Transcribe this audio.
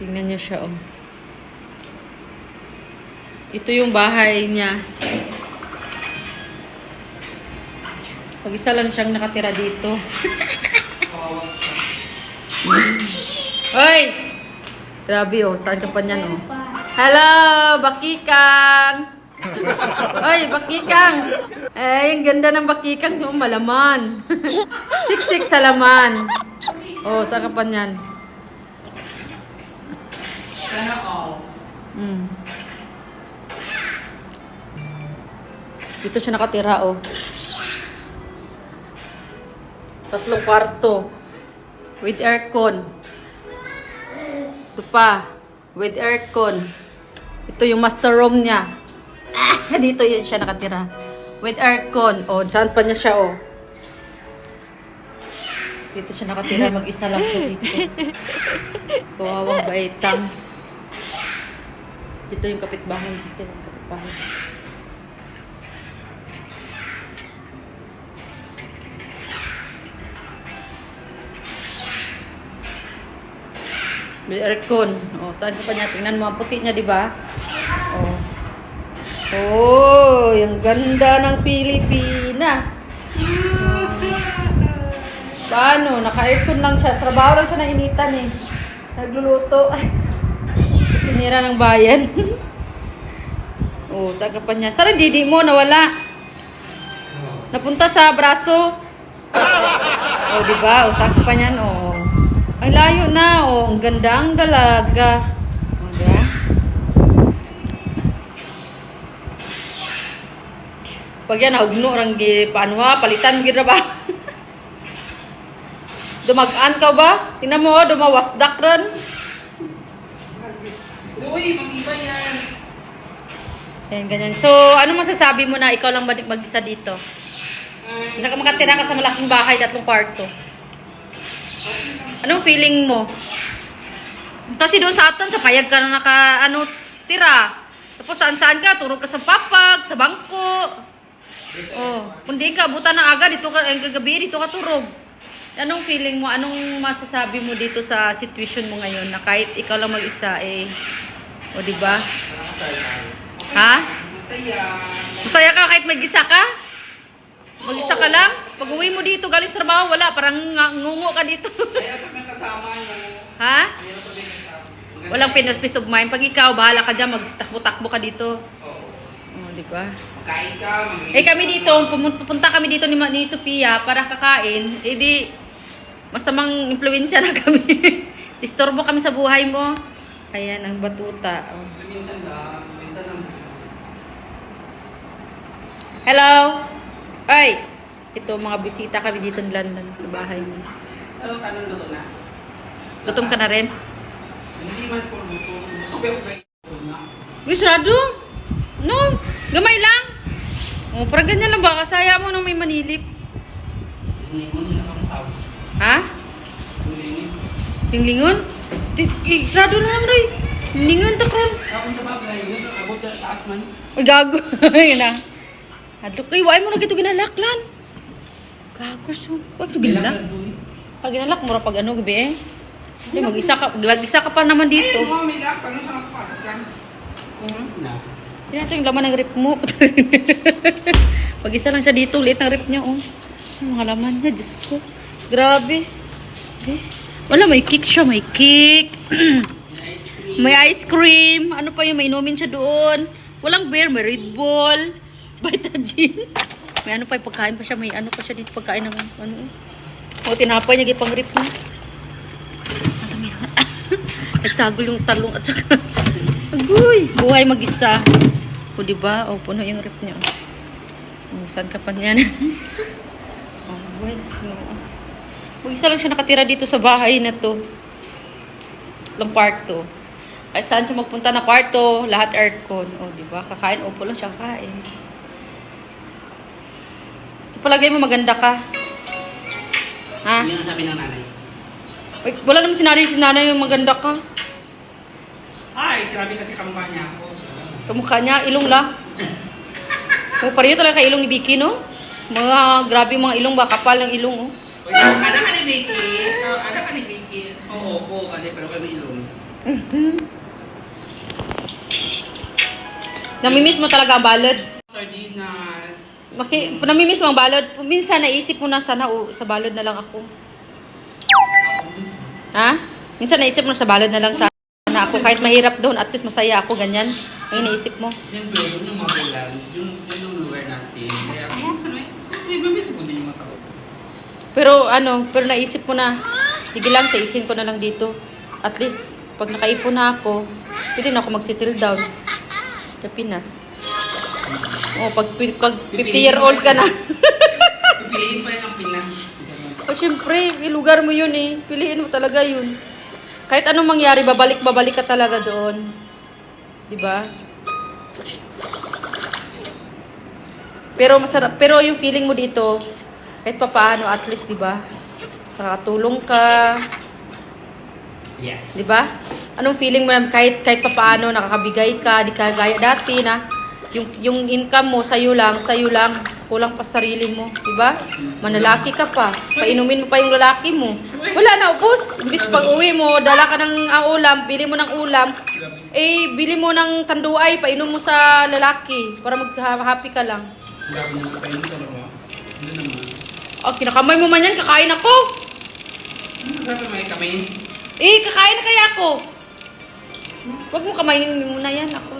Tingnan niyo siya, oh. Ito yung bahay niya. Pag-isa lang siyang nakatira dito. Hoy! Grabe, oh. Saan ka pa niyan, oh? Hello, Bakikang! Hoy, Bakikang! Eh, ang ganda ng Bakikang yung malaman. Siksik sa laman. Oh, saan ka pa niyan? Sana all. Mm. Dito siya nakatira, oh. Tatlong kwarto. With aircon. Ito pa. With aircon. Ito yung master room niya. Ah, dito yun siya nakatira. With aircon. Oh, saan pa niya siya, oh. Dito siya nakatira. Mag-isa lang siya dito. Kawawang baitang. Dito yung kapitbahay. Dito yung kapitbahay. May aircon. Oh, saan ka pa niya? Tingnan mo ang puti niya, di ba? Oh. Oh, yung ganda ng Pilipina. Oh. Paano? Naka-aircon lang siya. Trabaho lang siya ng initan eh. Nagluluto. Sinira ng bayan. oh, saan ka pa niya? Saan ang didi mo? Nawala. Napunta sa braso. Oh, di ba? Oh, pa niyan? Oh. Ay, layo na. Oh, ang ganda ang dalaga. Oh, di ba? Pag yan, hugno, rang gi, paano ha? Palitan mo gira ba? Dumagaan ka ba? Tingnan mo, oh, dumawasdak ron. Uy, mag-iba yan. Ayan, ganyan. So, ano masasabi mo na ikaw lang mag- mag-isa dito? Ay, Naka makatira ka sa malaking bahay, tatlong kwarto. Anong feeling mo? Kasi doon sa atin, sa payag ka na naka, ano, tira. Tapos saan-saan ka, turog ka sa papag, sa bangko. Oh, kung di ka, buta ng aga, dito ka, eh, gagabi, dito ka turog. Anong feeling mo? Anong masasabi mo dito sa situation mo ngayon na kahit ikaw lang mag-isa, eh, o di ba? Ha? Masaya. Masaya ka kahit mag-isa ka? Mag-isa ka lang? Pag uwi mo dito, galing sa trabaho, wala. Parang ngungo ka dito. Kaya pag may kasama, no? ha? Walang peace of mind. Pag ikaw, bahala ka dyan, magtakbo-takbo ka dito. Oo. Oh, di ba? Kain ka, Eh kami dito, pupunta kami dito ni, ni Sofia para kakain. Eh di, masamang impluensya na kami. Disturbo kami sa buhay mo. Ayan, ang batuta. Oh. Hello? Ay! Ito, mga bisita kami dito ni London sa bahay niya. Ano ka nang luto na? Gutom ka na rin? Hindi man po luto. Gusto ko yung kain. Luis Rado? No, gamay lang. Oh, parang ganyan lang ba? Kasaya mo nung may manilip. Mo nila kang tawag. Ha? Hindi. Linglingon? Di- Rado na lang, Roy. Linglingon, takron. Ako sa bagay, yun ang abot sa taas man. Ay, gago. Yan na. Adlo kay, why mo na gito ginalaklan? Gago, so. Kung so ginalak? Pag ginalak, mura pag ano, gabi eh. Hindi, mag-isa ka, mag-isa ka pa naman dito. mo, may lak. Paano siya nakapasok yan? Na. Yan ito yung laman ng rip mo. Pag-isa lang siya dito, liit ng rip niya, oh. Ang mga laman niya, Diyos ko. Grabe. Eh, wala, may cake siya, may cake. May ice cream. Ano pa yung may inumin siya doon. Walang beer, may Red Bull. Vitagen. May ano pa, yung pagkain pa siya. May ano pa siya dito, pagkain ng ano. O, tinapay niya, gipang rip mo. Ano, may Nagsagol yung talong at saka... Agoy! Buhay mag-isa. O, di ba? O, puno yung rip niya. O, saan ka pa niyan? o, buhay. O. Mag-isa lang siya nakatira dito sa bahay na to. Tatlong kwarto. Kahit saan siya magpunta na kwarto, lahat aircon. O, di ba? Kakain, upo lang siya kain. Sa palagay mo maganda ka? Ha? Yun ang sabi ng nanay. Ay, wala naman sinari si nanay yung maganda ka. Ay, sinabi kasi kamukha niya ako. Kamukha niya, ilong lang. O, pareho talaga kay ilong ni Vicky, no? Mga grabe mga ilong ba? Kapal ng ilong, oh. Wait, anak ka ni Vicky. Oh, anak ka ni Vicky. Oo, oo, kasi pero kami ilong. Namimiss mo talaga ang balod. Sardinas. Maki, namimiss mo ang balod. Minsan naisip mo na sana o sa balod na lang ako. Ha? Minsan naisip mo na sa balod na lang sana ako. Kahit mahirap doon, at least masaya ako, ganyan. Ang iniisip mo. Siyempre, yun yung mabulan. Yun, yun yung lugar natin. Kaya, oh, siyempre, siyempre, mamiss ko din yung mga tao. Pero ano, pero naisip ko na, sige lang, taisin ko na lang dito. At least, pag nakaipon na ako, pwede na ako mag-settle down sa Pinas. O, pag, pag 50 year old ka na. Pipiliin pa rin ang Pinas. o, syempre, eh, lugar mo yun eh. Piliin mo talaga yun. Kahit anong mangyari, babalik, babalik ka talaga doon. Di ba? Pero masarap, pero yung feeling mo dito, kahit papaano, at least, di ba? Nakatulong ka, Yes. Di ba? Anong feeling mo na kahit kahit papaano nakakabigay ka, di ka gaya dati na yung yung income mo sa'yo lang, sa'yo lang, kulang pa sa sarili mo, di ba? Manlalaki ka pa, painumin mo pa yung lalaki mo. Wala na, ubos. Imbis pag uwi mo, dala ka ng ah, ulam, bili mo ng ulam, eh, bili mo ng tanduay, painom mo sa lalaki para mag-happy ka lang. Grabe naman kayo nito, no? Hindi naman. Oh, kinakamay mo man yan, kakain ako. Ano grabe may kami? Eh, kakain na kaya ako. Huwag mo kamainin mo na yan, ako.